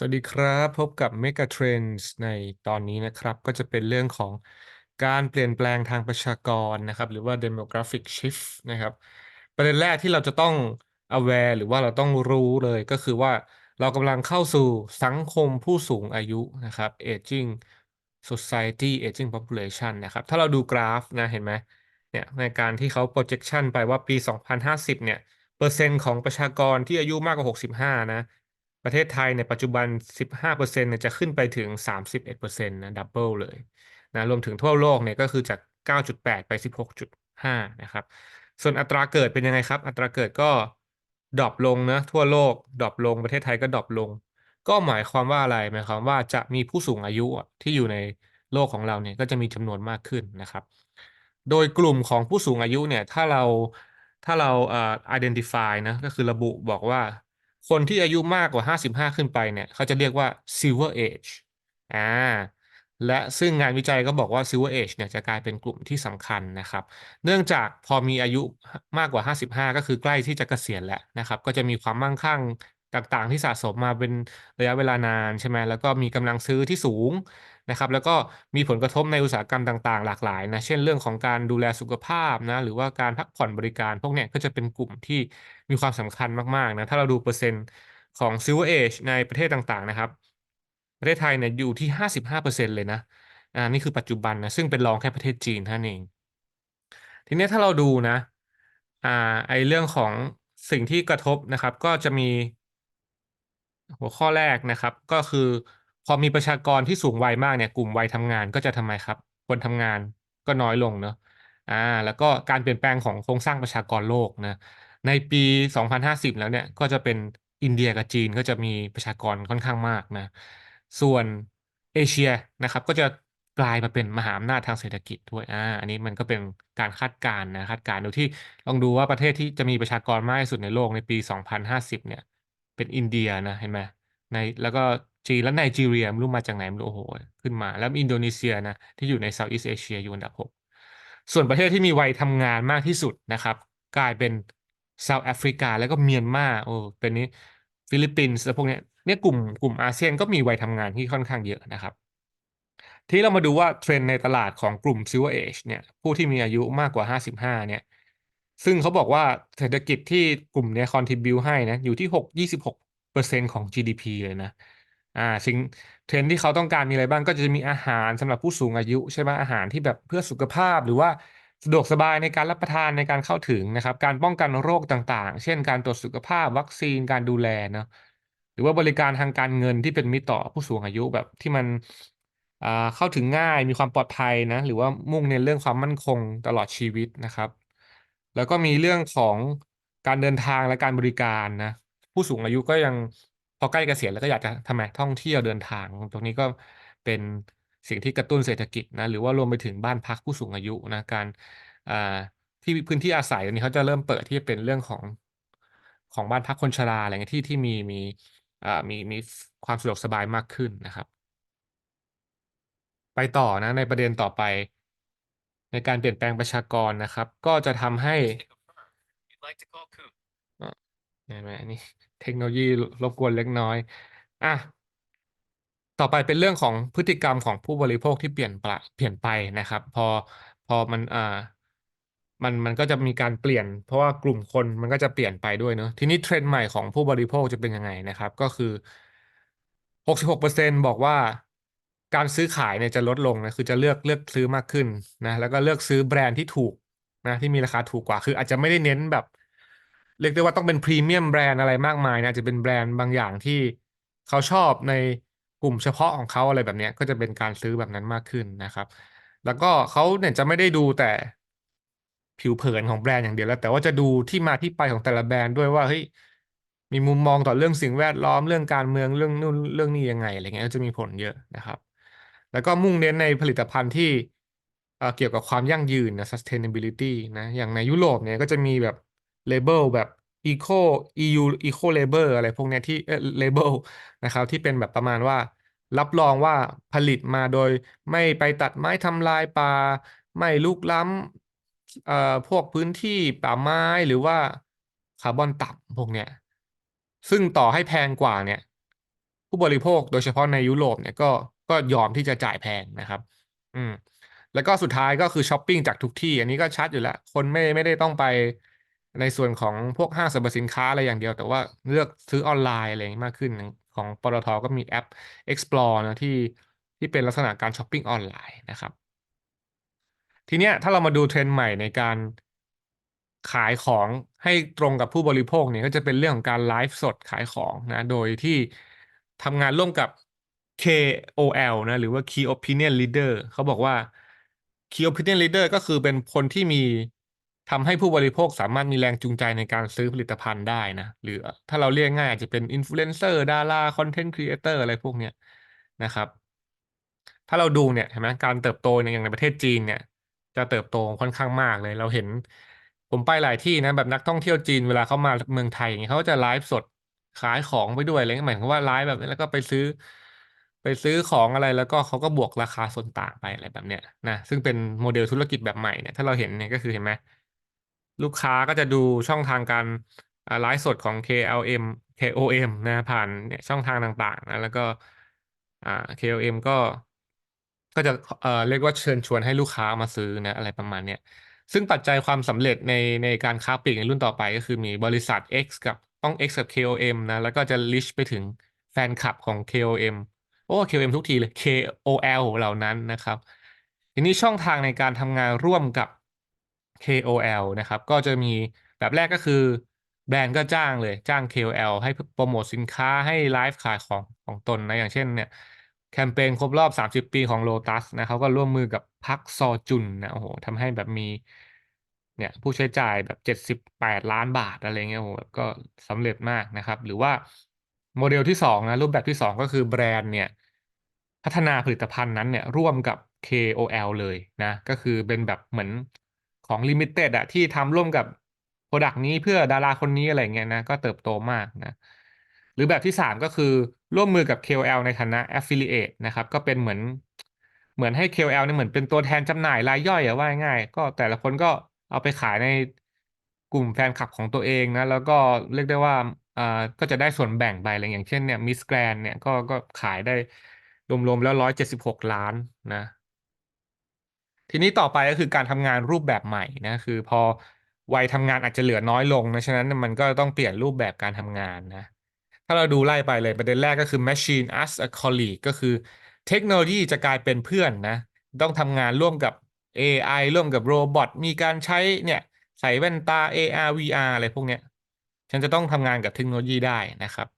สวัสดีครับ พบกับ Mega Trends ในตอนนี้นะครับ ก็จะเป็นเรื่องของการเปลี่ยนแปลงทางประชากรนะครับ หรือว่า demographic shift นะครับ ประเด็นแรกที่เราจะต้อง aware หรือว่าเราต้องรู้เลยก็คือว่าเรากำลังเข้าสู่สังคมผู้สูงอายุนะครับ aging society aging population นะครับ ถ้าเราดูกราฟนะเห็นไหมเนี่ยในการที่เขา projection ไปว่าปี 2050 เนี่ย เปอร์เซ็นต์ของประชากรที่อายุมากกว่า 65 นะ ประเทศไทยในปัจจุบัน 15%เนี่ยจะขึ้นไปถึง 31%นะดับเบิลเลยนะรวมถึงทั่วโลกเนี่ยก็คือจาก 9.8 ไป 16.5 นะครับ ส่วนอัตราเกิดเป็นยังไงครับ อัตราเกิดก็ดรอปลงนะทั่วโลกดรอปลงประเทศไทยก็ดรอปลง ก็หมายความว่าอะไรหมายความว่าจะมีผู้สูงอายุที่อยู่ในโลกของเราเนี่ยก็จะมีจำนวนมากขึ้นนะครับ โดยกลุ่มของผู้สูงอายุเนี่ยถ้าเราถ้าเราเอ่อ identify นะก็คือระบุบอกว่า คนที่อายุมากกว่า 55 ขึ้นไปเนี่ยเขาจะเรียกว่า silver age อ่าและซึ่งงานวิจัยก็บอกว่า silver age เนี่ยจะกลายเป็นกลุ่มที่สำคัญนะครับ เนื่องจากพอมีอายุมากกว่า 55 ก็คือใกล้ที่จะเกษียณแล้วนะครับ ก็จะมีความมั่งคั่งต่างๆ ที่สะสมมาเป็นระยะเวลานานใช่ไหมแล้วก็มีกำลังซื้อที่สูง นะครับแล้วก็มีผลกระทบในอุตสาหกรรมต่างๆ หลากหลายนะเช่นเรื่องของการดูแลสุขภาพนะหรือว่าการพักผ่อนบริการ พวกเนี้ยก็จะเป็นกลุ่มที่มีความสำคัญมากๆนะถ้าเราดูเปอร์เซ็นต์ของ Silver Age ในประเทศต่างๆนะครับ ประเทศไทยเนี่ยอยู่ที่ 55%เลยนะอ่านี่คือปัจจุบันนะซึ่งเป็นรองแค่ประเทศจีนเท่านั้นเอง ทีนี้ถ้าเราดูนะอ่าไอเรื่องของสิ่งที่กระทบนะครับ ก็จะมีหัวข้อแรกนะครับ ก็คือ พอมีประชากรที่สูงวัยมากเนี่ยกลุ่มวัยทำงานก็จะทำไมครับ คนทำงานก็น้อยลงเนาะอ่าแล้วก็การเปลี่ยนแปลงของโครงสร้างประชากรโลกนะในปี 2050 แล้วเนี่ยก็จะเป็นอินเดียกับจีนก็จะมีประชากรค่อนข้างมากนะส่วนเอเชียนะครับ ก็จะกลายมาเป็นมหาอำนาจทางเศรษฐกิจด้วยอ่าอันนี้มันก็เป็นการคาดการณ์นะคาดการณ์ดูที่ลองดูว่าประเทศที่จะมีประชากรมากที่สุดในโลกในปี 2050 เนี่ย เป็นอินเดียนะเห็นไหมในแล้วก็ จีนและไนจีเรียไม่รู้มาจากไหนไม่รู้โอ้โหขึ้นมา แล้วอินโดนีเซียนะที่อยู่ในเซาท์อีสเอเชียอยู่อันดับ6ส่วนประเทศที่มีวัยทำงานมากที่สุดนะครับ กลายเป็นเซาท์แอฟริกาแล้วก็เมียนมาโอ้เป็นนี้ฟิลิปปินส์แล้วพวกนี้เนี่ยกลุ่มกลุ่มอาเซียนก็มีวัยทำงานที่ค่อนข้างเยอะนะครับ ที่เรามาดูว่าเทรนด์ในตลาดของกลุ่ม Silver Age เนี่ยผู้ที่มีอายุมากกว่า 55 เนี่ยซึ่งเขาบอกว่าเศรษฐกิจที่กลุ่มเนี้ย contribute ให้นะอยู่ที่ 6 26เปอร์เซ็นต์ของ GDP เลยนะ อ่าสิ่งเทรนด์ที่เขาต้องการมีอะไรบ้าง ก็จะมีอาหารสำหรับผู้สูงอายุใช่ไหมอาหารที่แบบเพื่อสุขภาพหรือว่าสะดวกสบายในการรับประทานในการเข้าถึงนะครับ การป้องกันโรคต่างๆ เช่น การตรวจสุขภาพวัคซีนการดูแลเนาะหรือว่าบริการทางการเงินที่เป็นมิตรต่อผู้สูงอายุแบบที่มันอ่าเข้าถึงง่ายมีความปลอดภัยนะ หรือว่ามุ่งเน้นเรื่องความมั่นคงตลอดชีวิตนะครับ แล้วก็มีเรื่องของการเดินทางและการบริการนะผู้สูงอายุก็ยัง พอใกล้เกษียณแล้วก็อยากจะทำไมท่องเที่ยวเดินทาง ตรงนี้ก็เป็นสิ่งที่กระตุ้นเศรษฐกิจนะหรือว่ารวมไปถึงบ้านพักผู้สูงอายุนะการอ่าที่พื้นที่อาศัยตอนนี้เขาจะเริ่มเปิดที่เป็นเรื่องของของบ้านพักคนชราอะไรเงี้ยที่ที่มีมีอ่ามีมีความสะดวกสบายมากขึ้นนะครับ ไปต่อนะในประเด็นต่อไป ในการเปลี่ยนแปลงประชากรนะครับ ก็จะทำให้ You'd like to call Coop. เห็นไหมอันนี่ เทคโนโลยีรบกวนเล็กน้อย อะ ต่อไปเป็นเรื่องของพฤติกรรมของผู้บริโภคที่เปลี่ยนปเปลี่ยนไปนะครับ พอพอมันอ่ามันมันก็จะมีการเปลี่ยน เพราะว่ากลุ่มคนมันก็จะเปลี่ยนไปด้วยเนอะทีนี้เทรนด์ใหม่ของผู้บริโภคจะเป็นยังไงนะครับ ก็คือหกสิบหกเปอร์เซ็นบอกว่าการซื้อขายเนี่ยจะลดลงนะคือจะเลือกเลือกซื้อมากขึ้นนะแล้วก็เลือกซื้อแบรนด์ที่ถูกนะที่มีราคาถูกกว่าคืออาจจะไม่ได้เน้นแบบ เรียกได้ว่าต้องเป็นพรีเมียมแบรนด์อะไรมากมายนะจะเป็นแบรนด์บางอย่างที่เขาชอบในกลุ่มเฉพาะของเขาอะไรแบบนี้ก็จะเป็นการซื้อแบบนั้นมากขึ้นนะครับ แล้วก็เขาเนี่ยจะไม่ได้ดูแต่ผิวเผินของแบรนด์อย่างเดียวแล้ว แต่ว่าจะดูที่มาที่ไปของแต่ละแบรนด์ด้วยว่าเฮ้ยมีมุมมองต่อเรื่องสิ่งแวดล้อมเรื่องการเมืองเรื่องนู่นเรื่องนี้ยังไงอะไรเงี้ยก็จะมีผลเยอะนะครับ แล้วก็มุ่งเน้นในผลิตภัณฑ์ที่เอ่อเกี่ยวกับความยั่งยืนนะ sustainability นะอย่างในยุโรปเนี่ยก็จะมีแบบ เลเบลแบบ eco EU eco label อะไรพวกเนี้ยที่เออ label นะครับ ที่เป็นแบบประมาณว่า รับรองว่าผลิตมาโดยไม่ไปตัดไม้ทำลายป่า ไม่ลุกล้ำเอ่อพวกพื้นที่ป่าไม้หรือว่าคาร์บอนต่ำพวกเนี้ยซึ่งต่อให้แพงกว่าเนี่ย ผู้บริโภคโดยเฉพาะในยุโรปเนี่ยก็ก็ยอมที่จะจ่ายแพงนะครับ อืมแล้วก็สุดท้ายก็คือช้อปปิ้งจากทุกที่ อันนี้ก็ชัดอยู่แล้ว คนไม่ไม่ได้ต้องไป ในส่วนของพวกห้างสรรพสินค้าอะไรอย่างเดียว แต่ว่าเลือกซื้อออนไลน์อะไรนี้มากขึ้นของปตทก็มีแอป Explore นะที่ที่เป็นลักษณะการช้อปปิ้งออนไลน์นะครับ ทีเนี้ยถ้าเรามาดูเทรนด์ใหม่ในการขายของให้ตรงกับผู้บริโภคเนี่ยก็จะเป็นเรื่องของการไลฟ์สดขายของนะโดยที่ทำงานร่วมกับ KOL นะหรือว่า Key Opinion Leader เขาบอกว่า Key Opinion Leader ก็คือเป็นคนที่มี ทำให้ผู้บริโภคสามารถมีแรงจูงใจในการซื้อผลิตภัณฑ์ได้นะ หรือถ้าเราเรียกง่ายอาจจะเป็นอินฟลูเอนเซอร์ดาราคอนเทนต์ครีเอเตอร์อะไรพวกเนี้ยนะครับ ถ้าเราดูเนี่ยเห็นไหมการเติบโตในอย่างในประเทศจีนเนี่ย จะเติบโตค่อนข้างมากเลย เราเห็นผมไปหลายที่นะแบบนักท่องเที่ยวจีนเวลาเขามาเมืองไทยอย่างเงี้ยเขาจะไลฟ์สดขายของไปด้วยอะไรเงี้ยหมายความว่าไลฟ์แบบนี้แล้วก็ไปซื้อ ไปซื้อของอะไรแล้วก็เขาก็บวกราคาส่วนต่างไปอะไรแบบเนี้ยนะซึ่งเป็นโมเดลธุรกิจแบบใหม่เนี่ยถ้าเราเห็นเนี่ยก็คือเห็นไหม ลูกค้าก็จะดูช่องทางการไลฟ์สดของ KLM KOM นะผ่านเนี่ยช่องทางต่างๆนะแล้วก็อ่า KOM ก็ก็จะเอ่อเรียกว่าเชิญชวนให้ลูกค้ามาซื้อนะอะไรประมาณเนี้ยซึ่งปัจจัยความสำเร็จในในการค้าปลีกในรุ่นต่อไปก็คือมีบริษัท X กับต้อง X กับ KOM นะแล้วก็จะ reach ไปถึงแฟนคลับของ KOM โอ้ KOM ทุกทีเลย KOL เหล่านั้นนะครับ ทีนี้ช่องทางในการทำงานร่วมกับ KOL นะครับ ก็จะมีแบบแรกก็คือแบรนด์ก็จ้างเลยจ้าง KOL ให้โปรโมทสินค้าให้ไลฟ์ขายของของตนนะ อย่างเช่นเนี่ยแคมเปญครบรอบ 30 ปีของ Lotus นะเขาก็ร่วมมือกับพักซอจุนนะโอ้โหทำให้แบบมีเนี่ยผู้ใช้จ่ายแบบ 78 ล้านบาทอะไรเงี้ยโอ้โหก็สำเร็จมากนะครับ หรือว่าโมเดลที่2นะรูปแบบที่ 2 ก็คือแบรนด์เนี่ยพัฒนาผลิตภัณฑ์นั้นเนี่ยร่วมกับ KOL เลยนะ ก็คือเป็นแบบเหมือน ของลิมิเต็ดอะที่ทำร่วมกับโปรดักต์นี้เพื่อดาราคนนี้อะไรเงี้ยนะก็เติบโตมากนะ หรือแบบที่3ก็คือร่วมมือกับ KOL ในฐานะ Affiliate นะครับ ก็เป็นเหมือนเหมือนให้ KOL เนี่ยเหมือนเป็นตัวแทนจำหน่ายรายย่อยอะว่าง่าย ก็แต่ละคนก็เอาไปขายในกลุ่มแฟนคลับของตัวเองนะ แล้วก็เรียกได้ว่าอ่าก็จะได้ส่วนแบ่งไปอะไรอย่างเช่นเนี่ยมิสแกรนเนี่ยก็ก็ขายได้รวมๆแล้วร้อยเจ็ดสิบหกล้านนะ ทีนี้ต่อไปก็คือการทำงานรูปแบบใหม่นะคือพอวัยทำงานอาจจะเหลือน้อยลงนะฉะนั้นมันก็ต้องเปลี่ยนรูปแบบการทำงานนะ ถ้าเราดูไล่ไปเลยประเด็นแรกก็คือ machine as a colleague ก็คือเทคโนโลยีจะกลายเป็นเพื่อนนะ ต้องทำงานร่วมกับ AI ร่วมกับโรบอทมีการใช้เนี่ยใส่แว่นตา AR VR อะไรพวกเนี้ย ฉันจะต้องทำงานกับเทคโนโลยีได้นะครับ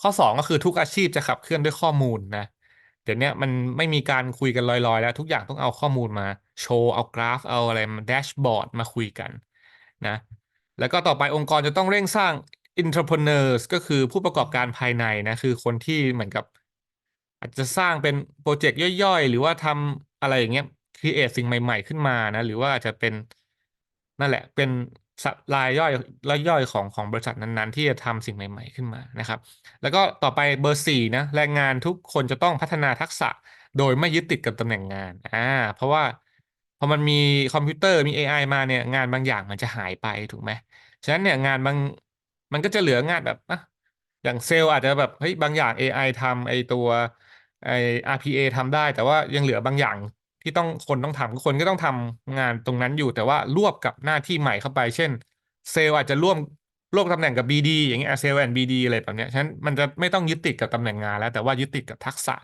ข้อสองก็คือทุกอาชีพจะขับเคลื่อนด้วยข้อมูลนะ เดี๋ยวนี้มันไม่มีการคุยกันลอยๆ แล้วทุกอย่างต้องเอาข้อมูลมาโชว์เอากราฟเอาอะไรมาแดชบอร์ดมาคุยกันนะแล้วก็ต่อไปองค์กรจะต้องเร่งสร้าง entrepreneurs ก็คือผู้ประกอบการภายในนะคือคนที่เหมือนกับ อาจจะสร้างเป็นโปรเจกต์ย่อยๆ หรือว่าทำอะไรอย่างเงี้ยครีเอทสิ่งใหม่ๆ ขึ้นมานะ หรือว่าอาจจะเป็นนั่นแหละเป็น รายย่อยรายย่อยของของบริษัทนั้นๆ ที่จะทำสิ่งใหม่ ๆขึ้นมานะครับ แล้วก็ต่อไปเบอร์สี่นะแรงงานทุกคนจะต้องพัฒนาทักษะโดยไม่ยึดติดกับตำแหน่งงานอ่าเพราะว่าพอมันมีคอมพิวเตอร์มี AI มาเนี่ยงานบางอย่างมันจะหายไปถูกไหมฉะนั้นเนี่ยงานบางมันก็จะเหลืองานแบบอะอย่างเซลล์อาจจะแบบเฮ้ยบางอย่าง AI ทำไอตัวไอ RPA ทำได้ แต่ว่ายังเหลือบางอย่าง ที่ต้องคนต้องทำคนก็ต้องทำงานตรงนั้นอยู่ แต่ว่ารวบกับหน้าที่ใหม่เข้าไป เช่น เซลล์อาจจะร่วมร่วมตำแหน่งกับ BD อย่างเงี้ยเซลล์แอนด์ BD อะไรแบบเนี้ยฉะนั้นมันจะไม่ต้องยึดติดกับตำแหน่งงานแล้ว แต่ว่ายึดติดกับทักษะ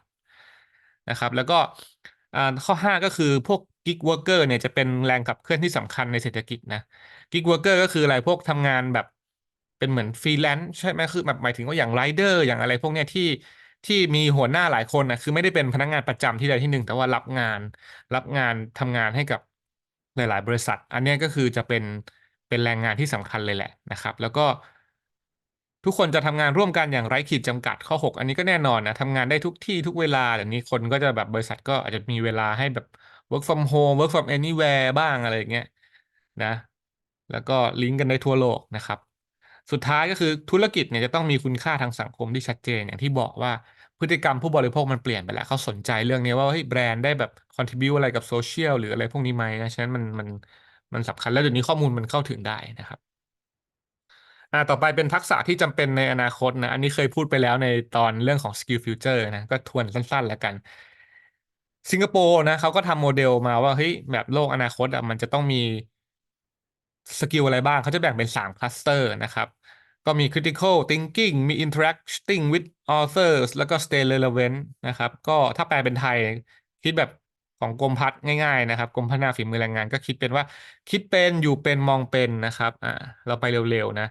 นะครับ แล้วก็ข้อ 5 ก็คือพวก gig worker เนี่ยจะเป็นแรงขับเคลื่อนที่สำคัญในเศรษฐกิจนะ gig worker ก็คืออะไรพวกทำงานแบบเป็นเหมือนฟรีแลนซ์ใช่ไหมคือแบบหมายถึงว่าอย่างไรเดอร์อย่างอะไรพวกเนี้ยที่ ที่มีหัวหน้าหลายคนนะคือไม่ได้เป็นพนักงานประจำที่ใดที่หนึ่ง แต่ว่ารับงาน รับงานทำงานให้กับหลาย ๆ บริษัท อันนี้ก็คือจะเป็นเป็นแรงงานที่สำคัญเลยแหละนะครับ แล้วก็ ทุกคนจะทำงานร่วมกันอย่างไร้ขีดจำกัดข้อ 6 อันนี้ก็แน่นอนนะทำงานได้ทุกที่ทุกเวลาเดี๋ยวนี้คนก็จะแบบบริษัทก็อาจจะมีเวลาให้แบบ work from home work from anywhere บ้างอะไรอย่างเงี้ยนะ แล้วก็ลิงก์กันได้ทั่วโลกนะครับ สุดท้ายก็คือธุรกิจเนี่ยจะต้องมีคุณค่าทางสังคมที่ชัดเจนอย่างที่บอกว่าพฤติกรรมผู้บริโภคมันเปลี่ยนไปแล้วเขาสนใจเรื่องนี้ว่าเฮ้ยแบรนด์ได้แบบ contribute อะไรกับโซเชียลหรืออะไรพวกนี้ไหมนะฉะนั้นมันมันมันสำคัญแล้วเดี๋ยวนี้ข้อมูลมันเข้าถึงได้นะครับอ่าต่อไปเป็นทักษะที่จำเป็นในอนาคตนะ อันนี้เคยพูดไปแล้วในตอนเรื่องของ Skill Future นะ ก็ทวนสั้น ๆ แล้วกัน สิงคโปร์นะเขาก็ทำโมเดลมาว่าเฮ้ยแบบโลกอนาคตอะมันจะต้องมีสกิลอะไรบ้างเขาจะแบ่งเป็น3คลัสเตอร์นะครับ ก็มี critical thinking มี interacting with authors แล้วก็ stay relevant นะครับ ก็ถ้าแปลเป็นไทยคิดแบบของกรมพัฒน์ง่ายๆนะครับกรมพัฒนาฝีมือแรงงาน ก็คิดเป็นว่า คิดเป็นอยู่เป็นมองเป็นนะครับอ่าเราไปเร็วๆนะ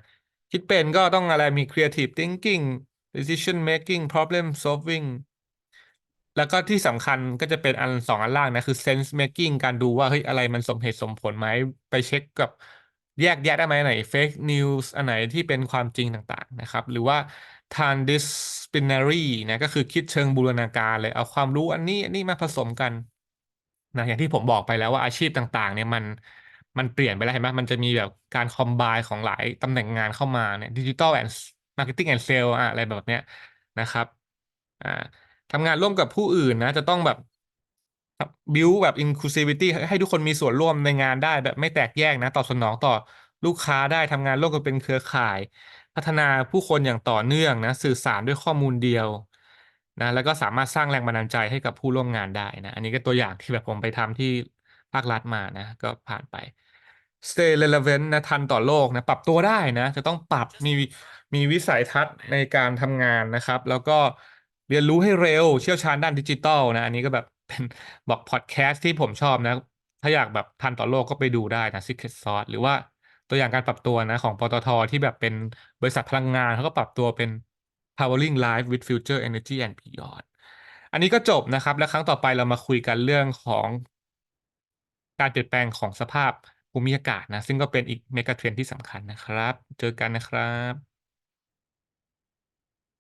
คิดเป็นก็ต้องอะไรมี creative thinking decision making problem solving แล้วก็ที่สำคัญก็จะเป็นอันสองอันล่างนะ คือ sense making การดูว่าเฮ้ยอะไรมันสมเหตุสมผลไหมไปเช็คกับ แยกแยะได้ไหมอันไหน fake news อันไหนที่เป็นความจริงต่างๆนะครับ หรือว่า transdisciplinary นะก็คือคิดเชิงบูรณาการเลยเอาความรู้อันนี้อันนี้มาผสมกันนะอย่างที่ผมบอกไปแล้วว่าอาชีพต่างๆ เนี่ยมันมันเปลี่ยนไปแล้วเห็นไหมมันจะมีแบบการคอมไบของหลายตำแหน่งงานเข้ามาเนี่ยดิจิทัลแอนด์มาร์เก็ตติ้งแอนด์เซลอะไรแบบเนี้ยนะครับอ่าทำงานร่วมกับผู้อื่นนะ จะต้องแบบ บิวแบบ inclusivity ให้ทุกคนมีส่วนร่วมในงานได้แบบไม่แตกแยกนะ ตอบสนองต่อลูกค้าได้ทำงานร่วมกันเป็นเครือข่าย พัฒนาผู้คนอย่างต่อเนื่องนะ สื่อสารด้วยข้อมูลเดียวนะแล้วก็สามารถสร้างแรงบันดาลใจให้กับผู้ร่วมงานได้นะ อันนี้ก็ตัวอย่างที่แบบผมไปทำที่ภาครัฐมานะ ก็ผ่านไป stay relevant นะทันต่อโลกนะ ปรับตัวได้นะ จะต้องปรับมีมีวิสัยทัศน์ในการทำงานนะครับ แล้วก็เรียนรู้ให้เร็วเชี่ยวชาญด้านดิจิทัลนะ อันนี้ก็แบบ เป็นบอกพอดแคสต์ที่ผมชอบนะ ถ้าอยากแบบทันต่อโลกก็ไปดูได้นะ Secret Sauce หรือว่าตัวอย่างการปรับตัวนะ ของปตทที่แบบเป็นบริษัทพลังงานเขาก็ปรับตัวเป็น powering life with future energy and beyond อันนี้ก็จบนะครับ แล้วครั้งต่อไปเรามาคุยกันเรื่องของการเปลี่ยนแปลงของสภาพภูมิอากาศนะ ซึ่งก็เป็นอีกเมกะเทรนที่สำคัญนะครับ เจอกันนะครับ